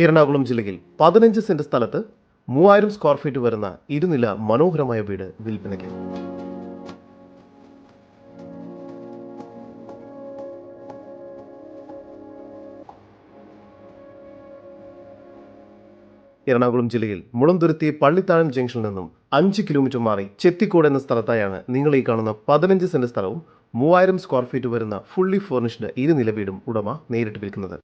എറണാകുളം ജില്ലയിൽ പതിനഞ്ച് സെന്റ് സ്ഥലത്ത് മൂവായിരം സ്ക്വയർ ഫീറ്റ് വരുന്ന ഇരുനില മനോഹരമായ വീട് വിൽപ്പനയ്ക്ക്. എറണാകുളം ജില്ലയിൽ മുളന്തുരുത്തി പള്ളിത്താഴം ജംഗ്ഷനിൽ നിന്നും അഞ്ച് കിലോമീറ്റർ മാറി ചെത്തിക്കോട് എന്ന സ്ഥലത്തായാണ് നിങ്ങൾ ഈ കാണുന്ന പതിനഞ്ച് സെന്റ് സ്ഥലവും മൂവായിരം സ്ക്വയർ ഫീറ്റ് വരുന്ന ഫുള്ളി ഫോർണിഷ്ഡ് ഇരുനില വീടും ഉടമ നേരിട്ട് വിൽക്കുന്നത്.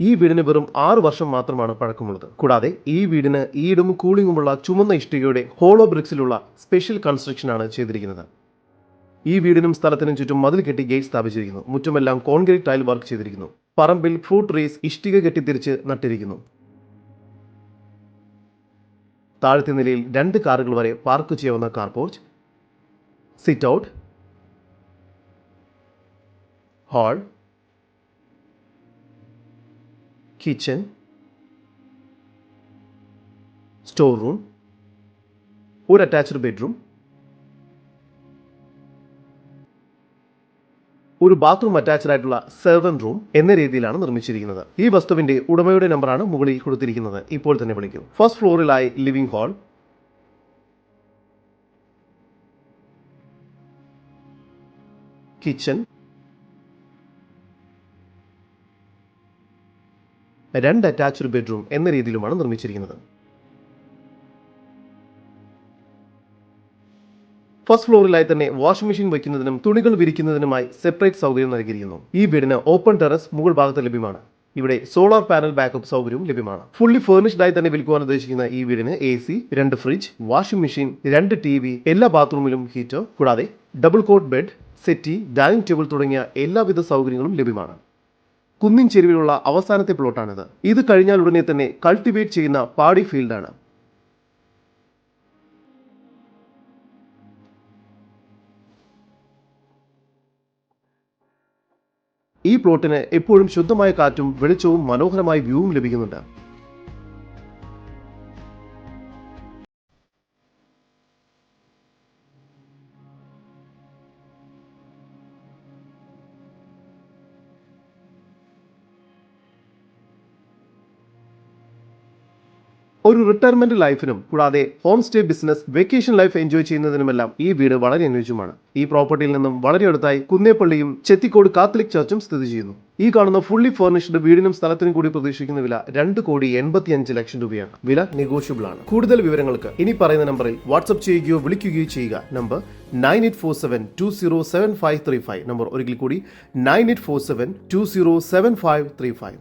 ഈ വീടിന് വെറും ആറ് വർഷം മാത്രമാണ് പഴക്കമുള്ളത്. കൂടാതെ ഈ വീടിന് ഈടും കൂളിംഗുമുള്ള ചുമന്ന ഇഷ്ടികയുടെ ഹോളോ ബ്രിക്സിലുള്ള സ്പെഷ്യൽ കൺസ്ട്രക്ഷനാണ് ചെയ്തിരിക്കുന്നത്. ഈ വീടിനും സ്ഥലത്തിനും ചുറ്റും മതിൽ കെട്ടി ഗേറ്റ് സ്ഥാപിച്ചിരിക്കുന്നു. മുറ്റുമെല്ലാം കോൺക്രീറ്റ് ടൈൽ വർക്ക് ചെയ്തിരിക്കുന്നു. പറമ്പിൽ ഫ്രൂട്ട് ട്രീസ് ഇഷ്ടിക കെട്ടിത്തിരിച്ച് നട്ടിരിക്കുന്നു. താഴത്തെ നിലയിൽ രണ്ട് കാറുകൾ വരെ പാർക്ക് ചെയ്യാവുന്ന car porch sit out hall kitchen store room ഒരു അറ്റാച്ച്ഡ് ബെഡ്റൂം ഒരു ബാത്റൂം അറ്റാച്ച്ഡ് ആയിട്ടുള്ള സെർവൻ റൂം എന്ന രീതിയിലാണ് നിർമ്മിച്ചിരിക്കുന്നത്. ഈ വസ്തുവിന്റെ ഉടമയുടെ നമ്പറാണ് മുകളിൽ കൊടുത്തിരിക്കുന്നത്. ഇപ്പോൾ തന്നെ വിളിക്കൂ. ഫസ്റ്റ് ഫ്ലോറിലായി ലിവിംഗ് ഹാൾ കിച്ചൺ രണ്ട് അറ്റാച്ച്ഡ് ബെഡ്റൂം എന്ന രീതിയിലുമാണ് നിർമ്മിച്ചിരിക്കുന്നത്. ഫസ്റ്റ് ഫ്ലോറിലായി തന്നെ വാഷിംഗ് മെഷീൻ വയ്ക്കുന്നതിനും തുണികൾ വിരിക്കുന്നതിനുമായി സെപ്പറേറ്റ് സൗകര്യം നൽകിയിരിക്കുന്നു. ഈ വീടിന് ഓപ്പൺ ടെറസ് മുകൾ ഭാഗത്ത് ലഭ്യമാണ്. ഇവിടെ സോളാർ പാനൽ ബാക്കപ്പ് സൗകര്യവും ലഭ്യമാണ്. ഫുള്ളി ഫേർണിഷ്ഡ് ആയി തന്നെ വിൽക്കുവാൻ ഉദ്ദേശിക്കുന്ന ഈ വീടിന് എ സി രണ്ട് ഫ്രിഡ്ജ് വാഷിംഗ് മെഷീൻ രണ്ട് ടി വി എല്ലാ ബാത്റൂമിലും ഹീറ്റർ കൂടാതെ double cot bed settee dining table തുടങ്ങിയ എല്ലാവിധ സൗകര്യങ്ങളും ലഭ്യമാണ്. കുന്നിൻ ചെരുവിലുള്ള അവസാനത്തെ പ്ലോട്ടാണിത്. ഇത് കഴിഞ്ഞാൽ ഉടനെ തന്നെ കൾട്ടിവേറ്റ് ചെയ്യുന്ന പാടി ഫീൽഡാണ്. ഈ പ്ലോട്ടിന് എപ്പോഴും ശുദ്ധമായ കാറ്റും വെളിച്ചവും മനോഹരമായ വ്യൂവും ലഭിക്കുന്നുണ്ട്. ഒരു റിട്ടയർമെന്റ് ലൈഫിനും കൂടാതെ home stay business vacation life enjoy ചെയ്യുന്നതിനുമെല്ലാം ഈ വീട് വളരെ അനുയോജ്യമാണ്. ഈ പ്രോപ്പർട്ടിയിൽ നിന്നും വളരെ അടുത്തായി കുന്നേപ്പള്ളിയും ചെത്തിക്കോട് കാത്തലിക് ചർച്ചും സ്ഥിതി ചെയ്യുന്നു. ഈ കാണുന്ന ഫുള്ളി ഫർണിഷ്ഡ് വീടിനും സ്ഥലത്തിനും കൂടി പ്രതീക്ഷിക്കുന്ന വില രണ്ട് കോടി എൺപത്തി അഞ്ച് ലക്ഷം രൂപയാണ്. വില നെഗോഷ്യബിൾ ആണ്. കൂടുതൽ വിവരങ്ങൾക്ക് ഇനി പറയുന്ന നമ്പറിൽ വാട്സ്ആപ്പ് ചെയ്യുകയോ വിളിക്കുകയോ ചെയ്യുക. Number nine eight four seven two zero seven five three five. Number ഒരിക്കൽ കൂടി nine eight four seven two zero seven five three five.